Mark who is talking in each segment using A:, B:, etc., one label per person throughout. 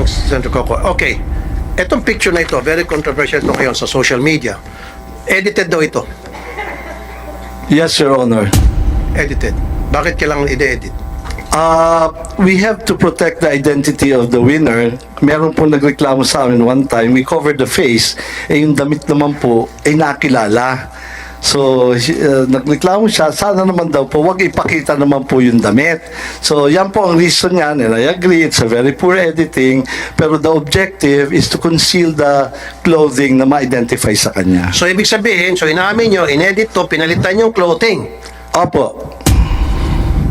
A: ng Senator Coco. Okay. Etong picture na ito, very controversial ito ngayon sa social media. Edited daw ito.
B: Yes, Your Honor.
A: Edited. Bakit kailangan i-edit?
B: Uh, we have to protect the identity of the winner. Meron po nagreklamo sa amin one time, we covered the face, eh yung damit naman po, ay nakilala. So, uh, nagreklamo siya, sana naman daw po, wag ipakita naman po yung damit. So, yan po ang reason niyan, and I agree, it's a very poor editing, pero the objective is to conceal the clothing na ma-identify sa kanya.
A: So, ibig sabihin, so inamin nyo, inedit to, pinalitan yung clothing.
B: Opo,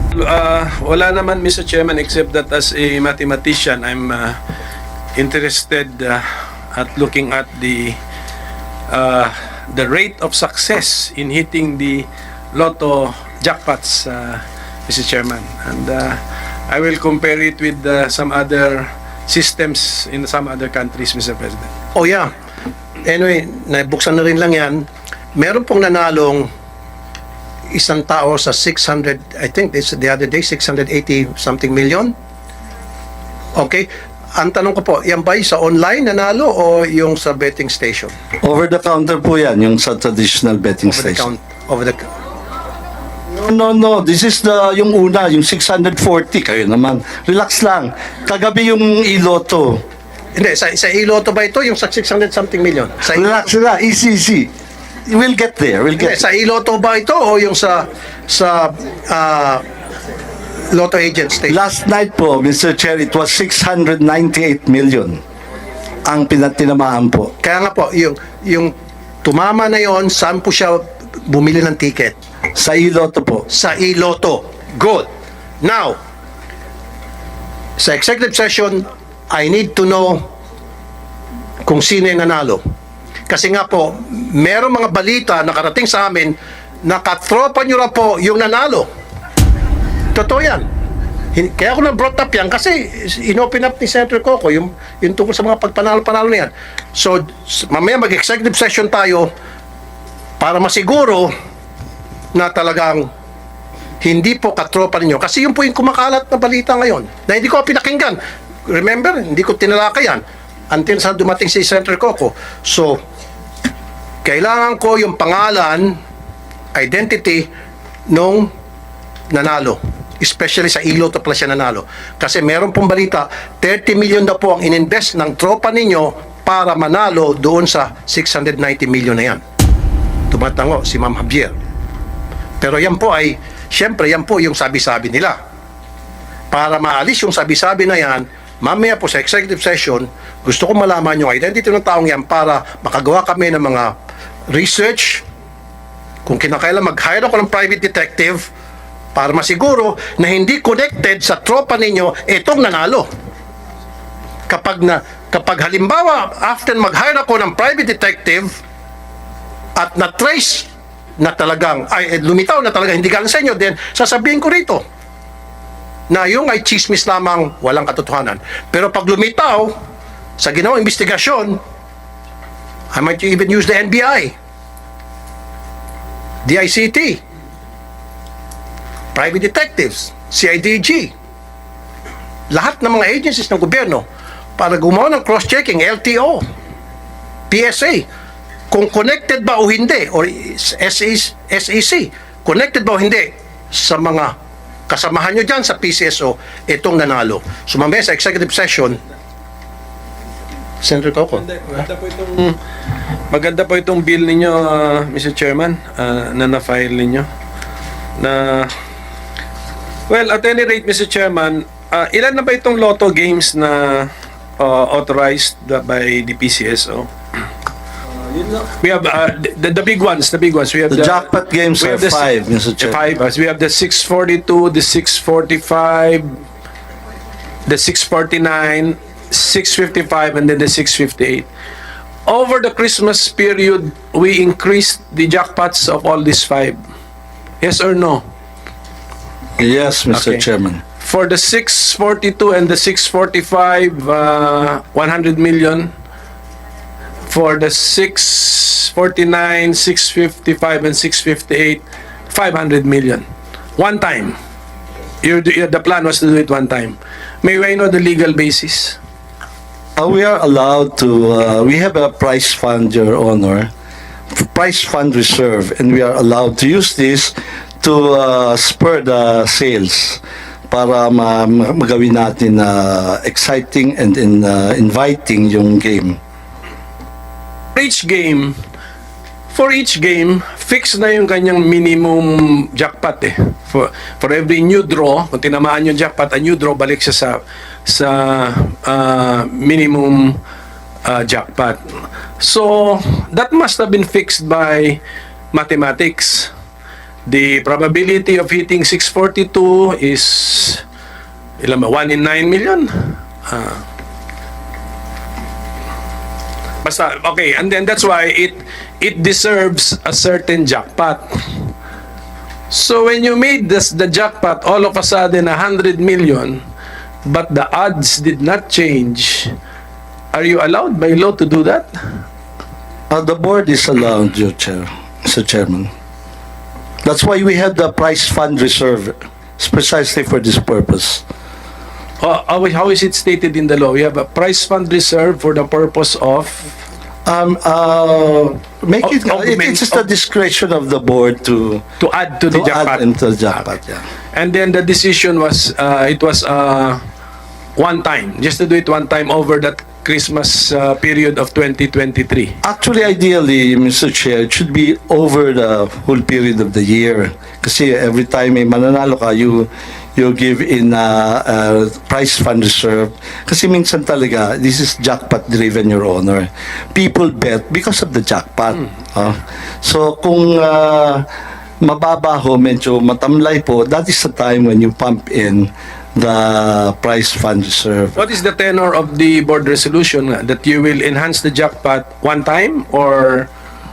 C: Uh, wala naman, Mr. Chairman, except that as a mathematician, I'm uh, interested uh, at looking at the uh, the rate of success in hitting the lotto jackpots, uh, Mr. Chairman. And uh, I will compare it with uh, some other systems in some other countries, Mr. President.
A: Oh yeah. Anyway, nabuksan na rin lang yan. Meron pong nanalong isang tao sa 600, I think this the other day, 680 something million. Okay. Ang tanong ko po, yan ba sa online nanalo o yung sa betting station?
B: over the counter po yan, yung sa traditional betting
A: Over the
B: station.
A: count, over the
B: No, no, no. This is the yung una, yung 640. Kayo naman. Relax lang. Kagabi yung iloto.
A: Hindi, sa, sa Iloto ba ito? Yung sa 600 something million? Sa,
B: Relax na. Easy, easy. We'll get there. We'll
A: hindi,
B: get
A: sa Iloto ba ito o yung sa sa ah, Lotto Agent Station?
B: Last night po, Mr. Chair, it was 698 million ang pinatinamaan po.
A: Kaya nga po, yung, yung tumama na yon saan po siya bumili ng ticket?
B: Sa iloto po.
A: Sa Iloto. Good. Now, sa executive session, I need to know kung sino yung nanalo. Kasi nga po, meron mga balita nakarating sa amin na katropa nyo na po yung nanalo. Totoo yan. Kaya ako na-brought up yan kasi inopen up ni Senator Coco yung, yung tungkol sa mga pagpanalo-panalo na. So, mamaya mag-executive session tayo para masiguro na talagang hindi po katropa ninyo. Kasi yun po yung kumakalat na balita ngayon na hindi ko pinakinggan. Remember, hindi ko tinalakay yan until sa dumating si Senator Coco. So, kailangan ko yung pangalan, identity nung nanalo. Especially sa Iloto pala siya nanalo. Kasi meron pong balita, 30 million daw po ang ininvest ng tropa ninyo para manalo doon sa 690 million na yan. Tumatango si Ma'am Javier. Pero yan po ay, syempre yan po yung sabi-sabi nila. Para maalis yung sabi-sabi na yan, mamaya po sa executive session, gusto ko malaman yung identity ng taong yan para makagawa kami ng mga research, kung kinakailan mag-hire ako ng private detective para masiguro na hindi connected sa tropa ninyo itong nanalo. Kapag na kapag halimbawa after mag-hire ako ng private detective at na-trace na talagang ay eh, lumitaw na talagang hindi galing sa inyo then sasabihin ko rito na yung ay chismis lamang walang katotohanan. Pero pag lumitaw sa ginawang investigasyon, I might even use the NBI, DICT, private detectives, CIDG, lahat ng mga agencies ng gobyerno para gumawa ng cross-checking, LTO, PSA, kung connected ba o hindi, or SEC, SEC, connected ba o hindi sa mga kasamahan nyo dyan sa PCSO, itong nanalo. So mamaya sa executive session, Senator Coco.
C: Maganda po itong maganda po itong bill ninyo, uh, Mr. Chairman, uh, na na-file ninyo. Na Well, at any rate, Mr. Chairman, uh, ilan na ba itong lotto games na uh, authorized the- by the PCSO? We have uh, the, the big ones, the big ones. We have
B: The jackpot games
C: we
B: are
C: have the
B: five, Mr. Chair.
C: Five. uh, We have the 642, the 645, the 649, 655, and then the 658. Over the Christmas period, we increased the jackpots of all these five. Yes or no?
B: Yes, Mr.
C: Okay.
B: Chairman.
C: For the 642 and the 645, uh, 100 million. For the 649, 655, and 658, 500 million. One time. Your, the plan was to do it one time. May I know the legal basis?
B: Uh, we are allowed to, uh, we have a price fund, Your Honor, price fund reserve, and we are allowed to use this to uh, spur the sales para ma ma- magawin natin na exciting and in, uh, inviting yung game.
C: For each game, for each game, fix na yung kanyang minimum jackpot eh. For, for every new draw, kung tinamaan yung jackpot, a new draw, balik siya sa, sa ah, minimum ah, jackpot. So, that must have been fixed by mathematics. The probability of hitting 642 is ilan ba? 1 in 9 million? Ah. Basta, okay, and then that's why it it deserves a certain jackpot. So when you made this the jackpot all of a sudden 100 million, but the odds did not change, are you allowed by law to do that?
B: Uh, the board is allowed, Your Chair, Mr. Chairman. That's why we have the price fund reserve. It's precisely for this purpose.
C: How, how is- how is it stated in the law? We have a price fund reserve for the purpose of
B: Um, uh, make it,
C: Of- of
B: it- it's just the
C: of-
B: discretion of the board to,
C: to add to the
B: to
C: jackpot.
B: add into the jackpot, yeah.
C: And then the decision was, uh, it was uh, one time, just to do it one time over that Christmas uh, period of 2023.
B: Actually, ideally, Mr. Chair, it should be over the whole period of the year. Kasi every time may mananalo ka, you you give in uh, uh, price fund reserve. Kasi minsan talaga, this is jackpot driven, Your Honor. People bet because of the jackpot. ah. so kung uh, mababa ho, medyo matamlay po, that is the time when you pump in the price fund reserve.
C: What is the tenor of the board resolution that you will enhance the jackpot one time or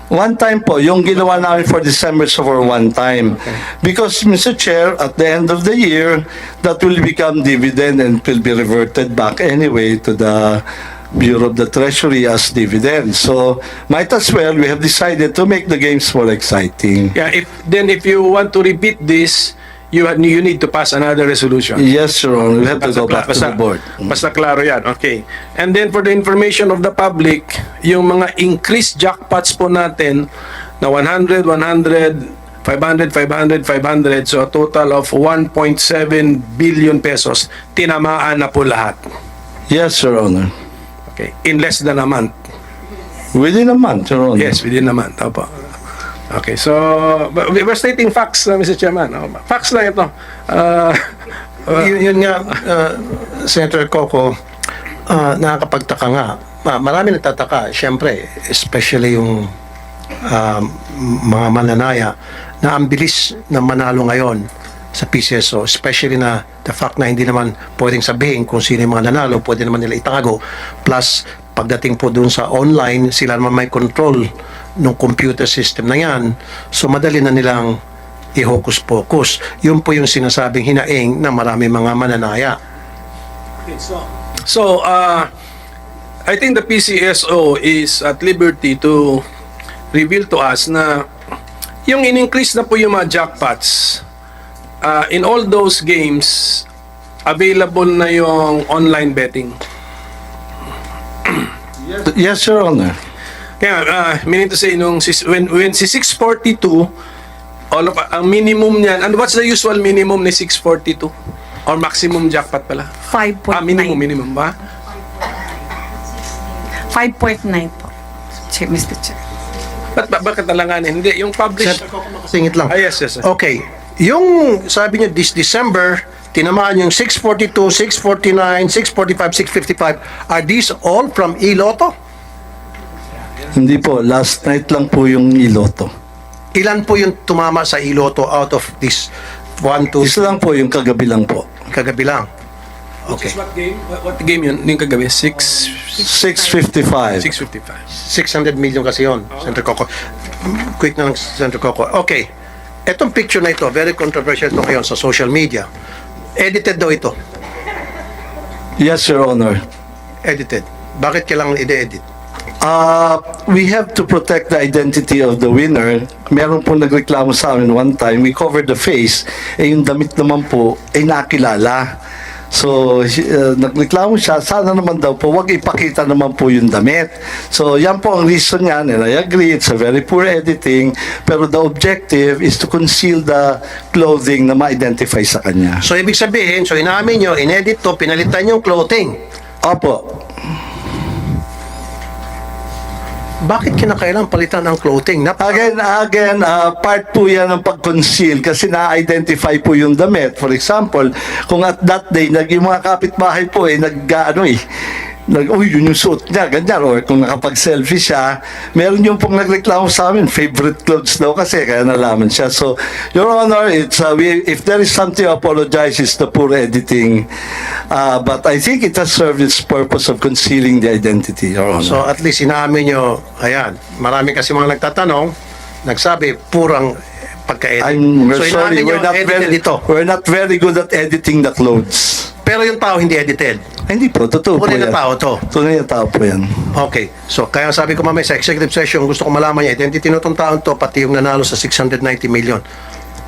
B: One time po, yung ginawa namin for December so for one time. Because, Mr. Chair, at the end of the year, that will become dividend and will be reverted back anyway to the Bureau of the Treasury as dividend. So, might as well, we have decided to make the games more exciting.
C: yeah if then if you want to repeat this you you need to pass another resolution.
B: Yes, Your Honor, we have to go
C: Basta-
B: back to
C: basta-
B: the board.
C: Basta klaro yan. Okay. And then for the information of the public, yung mga increased jackpots po natin na 100, 100, 500, 500, 500, so a total of 1.7 billion pesos, tinamaan na po lahat.
B: Yes, Your Honor.
C: Okay. In less than a month.
B: Within a month, Your Honor.
C: Yes, within a month. Opo. Okay, so we're stating facts, uh, Mr. Chairman. Oh, Facts lang ito. Uh,
A: yun, yun nga, uh, Senator Coco, uh, nakakapagtaka nga. Ma- marami nagtataka, syempre, especially yung um, mga mananaya na ang bilis na manalo ngayon sa PCSO, especially na the fact na hindi naman pwedeng sabihin kung sino yung mga nanalo, pwede naman nila itago. Plus, pagdating po dun sa online, sila naman may control ng computer system na yan. So, madali na nilang i-hocus pocus. Yun po yung sinasabing hinaing na marami mga mananaya.
C: So, uh, I think the PCSO is at liberty to reveal to us na yung in-increase na po yung mga jackpots, uh, in all those games, available na yung online betting.
B: Yes, Your Honor.
C: Kaya, uh, meaning to say, nung, when, when si 642, all of, ang minimum niyan, and what's the usual minimum ni 642? Or maximum jackpot pala?
D: 5.9.
C: Ah, minimum, minimum ba?
D: 5.9 po. Chair, Mr. Chair.
C: Ba't ba, bakit nalanganin? Hindi, yung published...
A: Singit lang.
C: Ah, yes, yes. yes.
A: Okay. Yung sabi niyo this December, tinamaan yung 642, 649, 645, 655. Are these all from Iloto?
B: Hindi po, last night lang po yung iloto.
A: Ilan po yung tumama sa Iloto out of this 1, 2,
B: Isa lang po yung kagabi lang po.
A: kagabi lang? Okay.
C: What game? What, what game yun? Yung kagabi? 6...
B: 655.
C: 655.
A: 600 million kasi yon, Senator Coco. Quick na lang, Senator Coco. Okay. Etong picture na ito, very controversial ito ngayon sa social media. Edited daw ito.
B: Yes, Your Honor.
A: Edited. Bakit kailangan i-edit?
B: Uh, we have to protect the identity of the winner. Meron po nagreklamo sa amin one time, we covered the face, eh yung damit naman po ay nakilala. So, uh, nagreklamo siya, sana naman daw po, wag ipakita naman po yung damit. So, yan po ang reason niyan, and I agree, it's a very poor editing, pero the objective is to conceal the clothing na ma-identify sa kanya.
A: So, ibig sabihin, so inamin nyo, inedit to, pinalitan yung clothing.
B: Opo.
A: Bakit kinakailangan palitan ang clothing? Nap-
B: Again, again, uh, part po yan ng pag-conceal kasi na-identify po yung damit. For example, kung at that day, nag, yung mga kapitbahay po eh, nag, ano eh, nag, uy, yun yung suot niya, ganyan. Or kung nakapag-selfie siya, meron yung pong nagreklamo sa amin, favorite clothes daw kasi, kaya nalaman siya. So, Your Honor, it's, uh, we, if there is something to apologize, it's the poor editing. Uh, but I think it has served its purpose of concealing the identity, Your Honor.
A: So at least inaamin nyo, ayan, marami kasi mga nagtatanong, nagsabi, purang pagka-edit.
B: I'm
A: so
B: sorry, we're not very
A: ito.
B: we're not very good at editing the clothes.
A: Pero yung tao hindi edited.
B: Ay, Hindi po, totoo po
A: Tunay na
B: yan.
A: tao to.
B: Tunay na tao po yan.
A: Okay. So kaya sabi ko mamaya sa executive session, gusto ko malaman niya, identity nitong taon to, pati yung nanalo sa 690 million.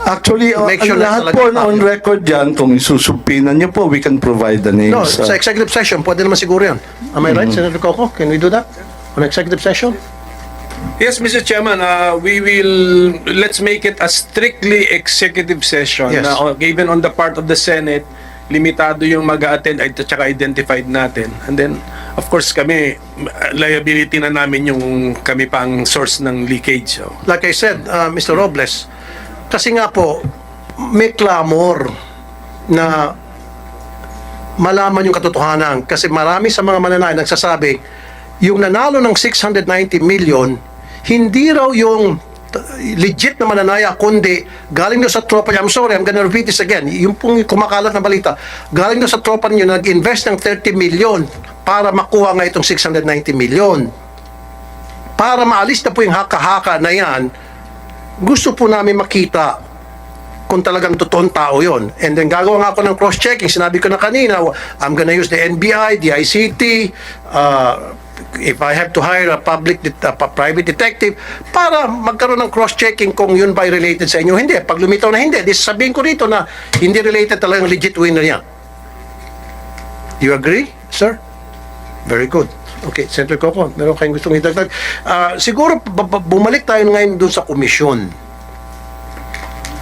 B: Actually,
A: Make
B: uh,
A: sure na
B: lahat
A: talaga
B: po
A: tao
B: on record yan, kung isusumpinan niyo po, we can provide the names.
A: No,
B: uh,
A: sa executive session, pwede naman siguro yan. Am I right, Senator Coco? Can we do that? On executive session?
C: Yes, Mr. Chairman, uh, we will, let's make it a strictly executive session.
A: Yes.
C: na, uh, even on the part of the Senate, limitado yung mag attend at saka identified natin. And then, of course, kami, liability na namin yung kami pang source ng leakage. So.
A: like I said, uh, Mr. Robles, kasi nga po, may clamor na malaman yung katotohanan. Kasi marami sa mga mananay nagsasabi, yung nanalo ng 690 million, hindi raw yung legit na mananaya, kundi galing doon sa tropa niya. I'm sorry, I'm gonna repeat this again. Yung pong kumakalat na balita, galing doon sa tropa niyo, nag-invest ng 30 million para makuha nga itong 690 million. Para maalis na po yung haka-haka na yan, gusto po namin makita kung talagang totoong tao yon. And then gagawa nga ako ng cross-checking. Sinabi ko na kanina, I'm gonna use the NBI, the ICT, uh, if I have to hire a public, det- a private detective, para magkaroon ng cross-checking kung yun ba related sa inyo. Hindi. Pag lumitaw na hindi, di sabihin ko rito na hindi related talagang legit winner yan. You agree, sir? Very good. Okay, Senator Coco, meron kayong gustong idagdag. Ah, siguro, ba- ba- bumalik tayo ngayon dun sa komisyon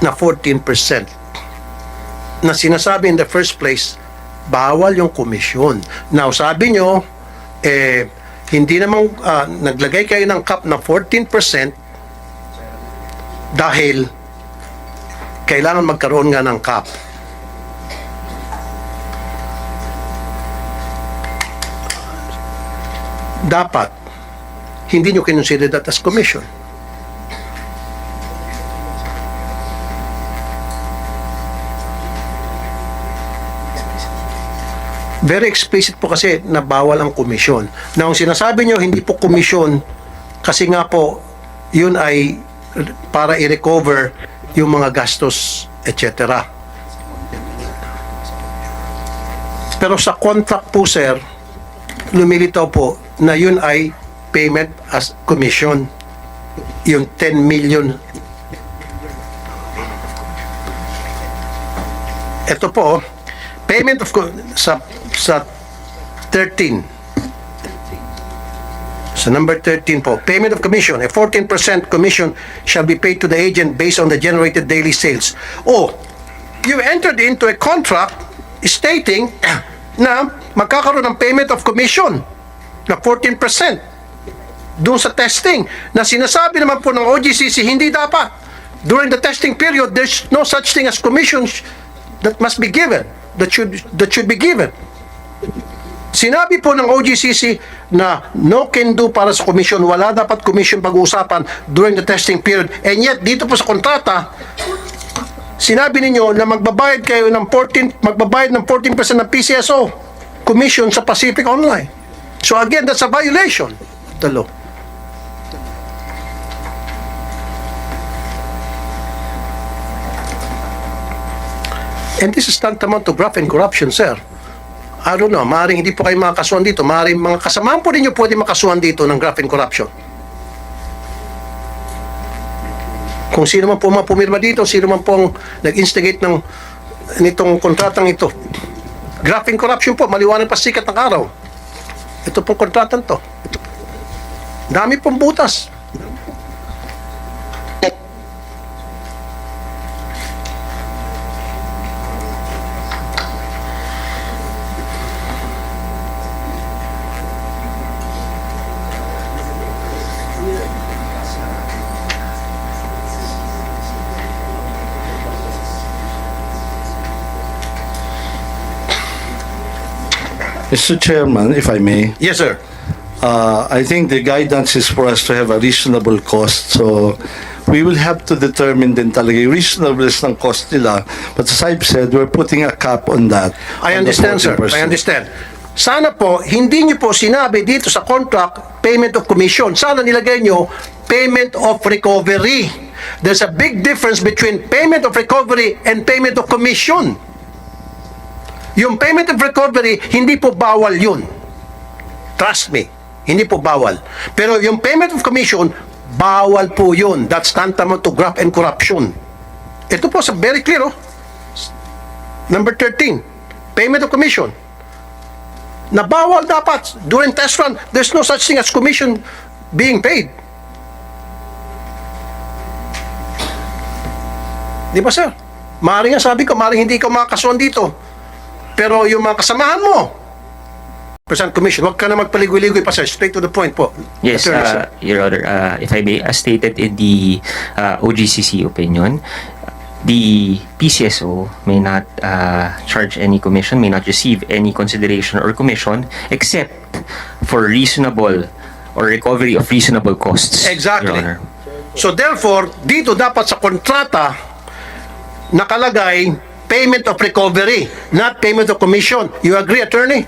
A: na 14% na sinasabi in the first place, bawal yung komisyon. Now, sabi nyo, eh, hindi namang ah, naglagay kayo ng cap na 14% dahil kailangan magkaroon nga ng cap. Dapat, hindi nyo kinonsider that as commission. Very explicit po kasi na bawal ang komisyon. Na ang sinasabi nyo, hindi po komisyon kasi nga po, yun ay para i-recover yung mga gastos, etc. Pero sa contract po, sir, lumilitaw po na yun ay payment as commission. Yung 10 million. Ito po, payment of sa sa 13 sa number 13 po payment of commission a 14% commission shall be paid to the agent based on the generated daily sales. Oh you entered into a contract stating na magkakaroon ng payment of commission na 14% doon sa testing. Na sinasabi naman po ng OGCC hindi dapat. During the testing period there's no such thing as commissions that must be given that should that should be given Sinabi po ng OGCC na no can do para sa commission, wala dapat commission pag-uusapan during the testing period. And yet, dito po sa kontrata, sinabi ninyo na magbabayad kayo ng 14, magbabayad ng 14% ng PCSO commission sa Pacific Online. So again, that's a violation of the law. And this is tantamount to graft and corruption, sir. I don't know, maaaring hindi po kayo makakasuhan dito. Maaaring mga kasamahan po ninyo pwede makasuhan dito ng graft and corruption. Kung sino man po mga pumirma dito, sino man pong nag-instigate ng nitong kontratang ito. Graphing corruption po, maliwanag pa sikat ng araw. Ito pong kontratan to. Dami pong butas.
B: Mr. Chairman, if I may,
A: Yes, sir.
B: uh, I think the guidance is for us to have a reasonable cost. So we will have to determine din talaga yung reasonableness ng cost nila. But as I've said, we're putting a cap on that.
A: I
B: on
A: understand, sir.
B: 40%.
A: I understand. Sana po, hindi nyo po sinabi dito sa contract, payment of commission. Sana nilagay nyo, payment of recovery. There's a big difference between payment of recovery and payment of commission. Yung payment of recovery, hindi po bawal yun. Trust me, hindi po bawal. Pero yung payment of commission, bawal po yun. That's tantamount to graft and corruption. Ito po sa very clear, oh. Number 13, payment of commission. Na bawal dapat. During test run, there's no such thing as commission being paid. Di ba, sir? Maaaring nga sabi ko, maaaring hindi ka makakasuhan dito. Pero yung mga kasamahan mo, Percent commission, huwag ka na magpaligoy-ligoy pa, sir. Straight to the point po.
E: Yes,
A: Attorney,
E: uh, Your Honor, uh, if I may, as stated in the uh, OGCC opinion, the PCSO may not uh, charge any commission, may not receive any consideration or commission except for reasonable or recovery of reasonable costs.
A: Exactly.
E: Your Honor.
A: So therefore, dito dapat sa kontrata nakalagay payment of recovery, not payment of commission. You agree, attorney?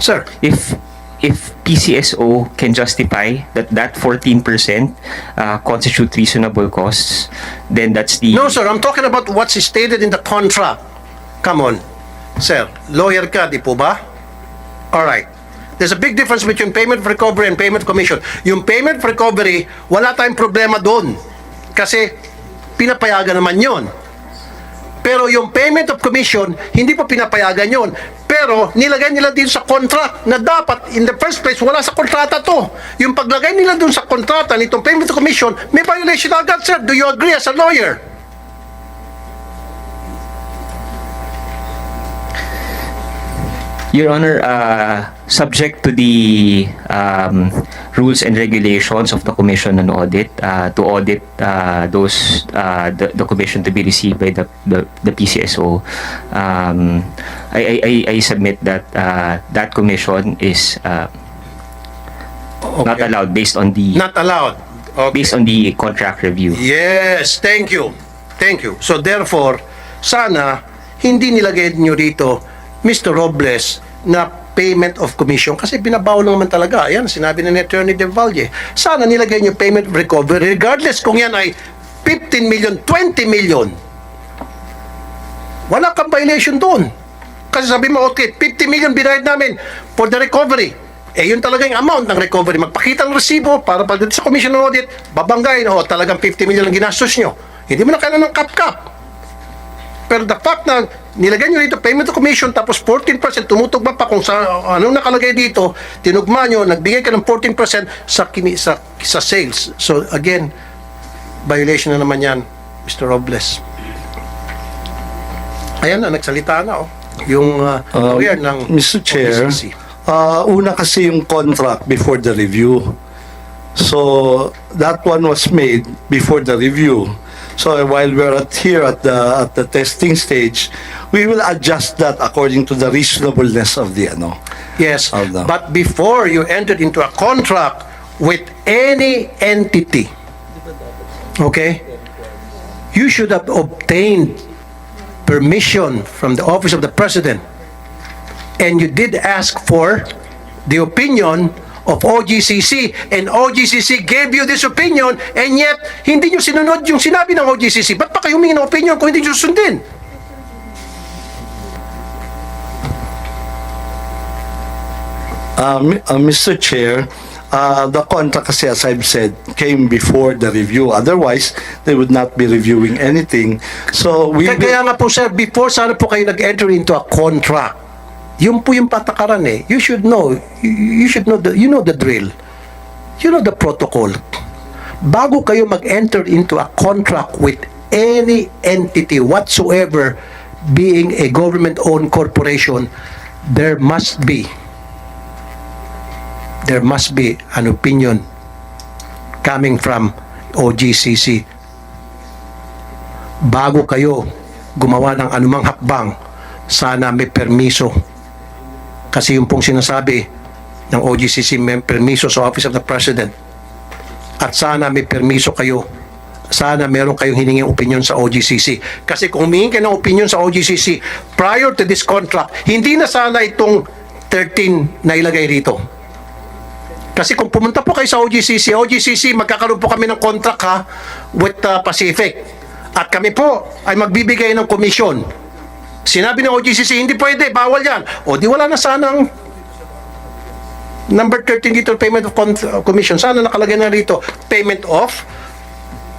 A: Sir,
E: If if PCSO can justify that that 14% uh, constitute reasonable costs, then that's the
A: No, sir. I'm talking about what's stated in the contract. Come on. Sir, lawyer ka, di po ba? Alright. There's a big difference between payment of recovery and payment commission. Yung payment of recovery, wala tayong problema doon. Kasi pinapayagan naman yon. Pero yung payment of commission, hindi pa pinapayagan yon. Pero nilagay nila din sa contract na dapat in the first place wala sa kontrata to. Yung paglagay nila dun sa kontrata nitong payment of commission, may violation agad, sir. Do you agree as a lawyer?
E: Your Honor, uh, subject to the um, rules and regulations of the Commission on Audit, uh, to audit uh, those uh, the, the commission to be received by the the, the PCSO, um, I, I, I- submit that uh, that commission is uh, not
A: Okay.
E: allowed based on the
A: Not allowed. Okay.
E: based on the contract review.
A: Yes, thank you. Thank you. So therefore, sana hindi nilagay niyo dito Mr. Robles na payment of commission kasi binabawal naman talaga. Ayan, sinabi na ni Attorney De Valle. Sana nilagay niyo payment recovery regardless kung yan ay 15 million, 20 million. Wala kang violation doon. Kasi sabi mo, okay, 50 million binayad namin for the recovery. Eh, yun talaga yung amount ng recovery. Magpakita ng resibo para pagdating sa Commission on Audit, babanggain, oh, talagang 50 million ang ginastos nyo. Hindi mo na kailangan ng cap-cap. Pero the fact na nilagay nyo dito payment to commission tapos 14% tumutugma pa kung sa anong nakalagay dito, tinugma nyo, nagbigay ka ng 14% sa, kini, sa, sa sales. So again, violation na naman yan, Mr. Robles. Ayan na, nagsalita na oh. Yung uh,
B: Um,
A: lawyer ng
B: Mr. Chair, uh, una kasi yung contract before the review. So that one was made before the review. So while we're at here at the at the testing stage, we will adjust that according to the reasonableness of the ano.
A: Yes,
B: Hold on.
A: but before you entered into a contract with any entity, okay, you should have obtained permission from the office of the president. And you did ask for the opinion of OGCC and OGCC gave you this opinion and yet hindi nyo sinunod yung sinabi ng OGCC. Ba't pa kayo humingi ng opinion kung hindi nyo susundin?
B: Uh, Mi- uh, Mr. Chair, uh, the contract kasi as I've said came before the review. Otherwise, they would not be reviewing anything. So we
A: Kaya, kaya nga po sir, before sana po kayo nag-enter into a contract, yun po yung patakaran eh. You should know, you, should know, the, you know the drill. You know the protocol. Bago kayo mag-enter into a contract with any entity whatsoever being a government-owned corporation, there must be there must be an opinion coming from OGCC bago kayo gumawa ng anumang hakbang, sana may permiso. Kasi yung pong sinasabi ng OGCC permiso sa Office of the President. At sana may permiso kayo. Sana meron kayong hiningin opinion sa OGCC. Kasi kung humingi kayo ng opinion sa OGCC prior to this contract, hindi na sana itong 13 na ilagay rito. Kasi kung pumunta po kayo sa OGCC, OGCC, magkakaroon po kami ng contract ha with uh, Pacific. At kami po ay magbibigay ng komisyon. Sinabi ng OGCC, hindi pwede, bawal yan. O di wala na sanang number 13 dito, payment of uh, commission. Sana nakalagay na rito, payment of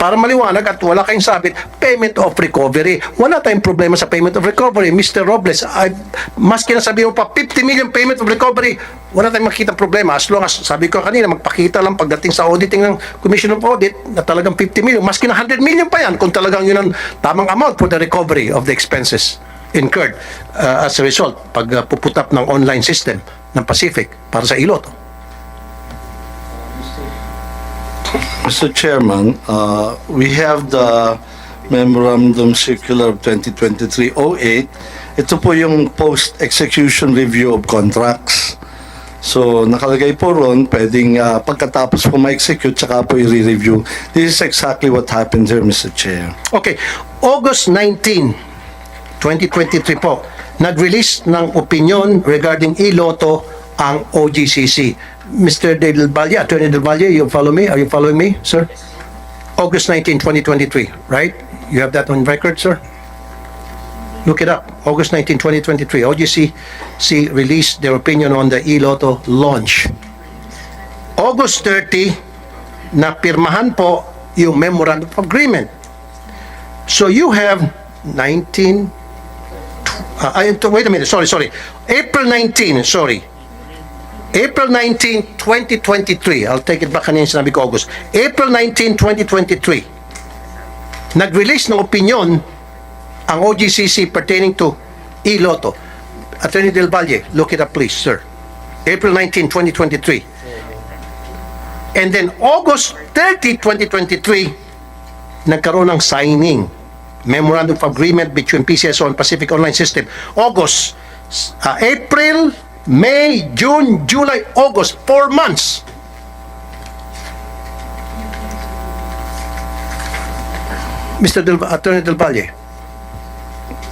A: para maliwanag at wala kayong sabit, payment of recovery. Wala tayong problema sa payment of recovery. Mr. Robles, I, maski na sabi mo pa, 50 million payment of recovery, wala tayong makita problema. As long as, sabi ko kanina, magpakita lang pagdating sa auditing ng Commission of Audit na talagang 50 million. Maski na 100 million pa yan kung talagang yun ang tamang amount for the recovery of the expenses incurred uh, as a result pag uh, puput up ng online system ng Pacific para sa Iloto.
B: Mr. Chairman, uh, we have the Memorandum Circular of 2023-08. Ito po yung post-execution review of contracts. So, nakalagay po ron, pwedeng uh, pagkatapos po ma-execute, tsaka po i-review. This is exactly what happened here, Mr. Chair.
A: Okay, August 19, 2023 po, nag-release ng opinion regarding iloto ang OGCC. Mr. Del Valle, Attorney Del Valle, you follow me? Are you following me, sir? August 19, 2023, right? You have that on record, sir? Look it up. August 19, 2023, OGCC released their opinion on the iloto launch. August 30, napirmahan po yung memorandum of agreement. So you have 19, uh, ay, ito, wait a minute, sorry, sorry. April 19, sorry. April 19, 2023. I'll take it back kanina sinabi ko August. April 19, 2023. Nag-release ng opinion ang OGCC pertaining to e-lotto. Attorney Del Valle, look it up please, sir. April 19, 2023. And then August 30, 2023, nagkaroon ng signing memorandum of agreement between PCSO and Pacific Online System. August, uh, April, May, June, July, August, four months. Mr. Del, Attorney Del Valle,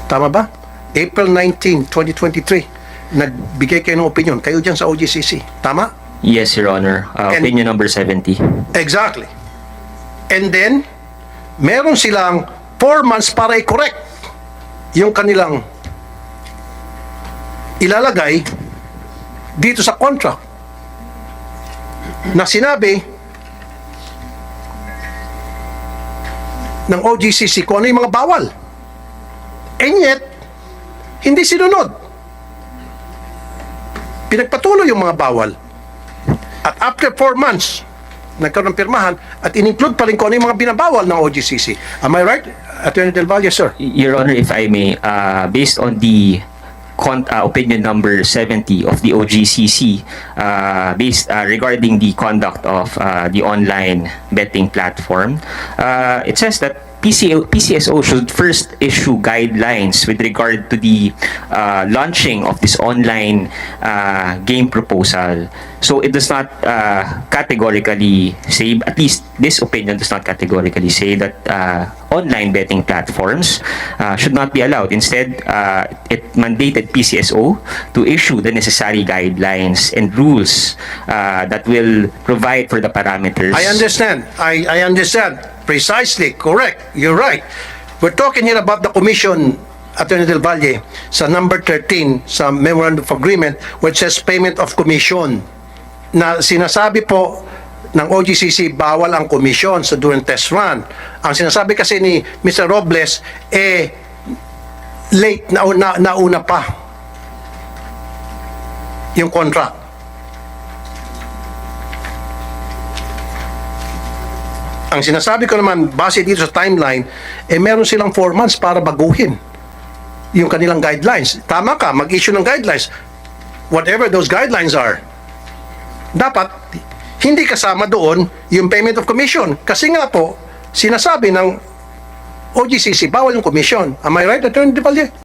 A: tama ba? April 19, 2023, nagbigay kayo ng opinion. Kayo dyan sa OGCC. Tama?
E: Yes, Your Honor. Uh,
A: And-
E: opinion number 70.
A: Exactly. And then, meron silang four months para i-correct yung kanilang ilalagay dito sa contract na sinabi ng OGCC kung ano yung mga bawal. And yet, hindi sinunod. Pinagpatuloy yung mga bawal. At after four months, nagkaroon ng pirmahan at in-include pa rin kung ano yung mga binabawal ng OGCC. Am I right, Attorney Del Valle, sir?
E: Your Honor, if I may, uh, based on the con- uh, opinion number 70 of the OGCC, uh, based uh, regarding the conduct of uh, the online betting platform, uh, it says that PCO, PCSO should first issue guidelines with regard to the uh, launching of this online uh, game proposal. So it does not uh, categorically say, at least this opinion does not categorically say that uh, online betting platforms uh, should not be allowed. Instead, uh, it mandated PCSO to issue the necessary guidelines and rules uh, that will provide for the parameters.
A: I understand. I, I understand. Precisely. Correct. You're right. We're talking here about the commission Attorney Del Valle, sa number 13 sa Memorandum of Agreement which says payment of commission na sinasabi po ng OGCC bawal ang commission sa during test run. Ang sinasabi kasi ni Mr. Robles eh late na na nauna pa yung contract. Ang sinasabi ko naman, base dito sa timeline, eh meron silang 4 months para baguhin yung kanilang guidelines. Tama ka, mag-issue ng guidelines. Whatever those guidelines are. Dapat, hindi kasama doon yung payment of commission. Kasi nga po, sinasabi ng OGCC, bawal yung commission. Am I right, Attorney De Valle?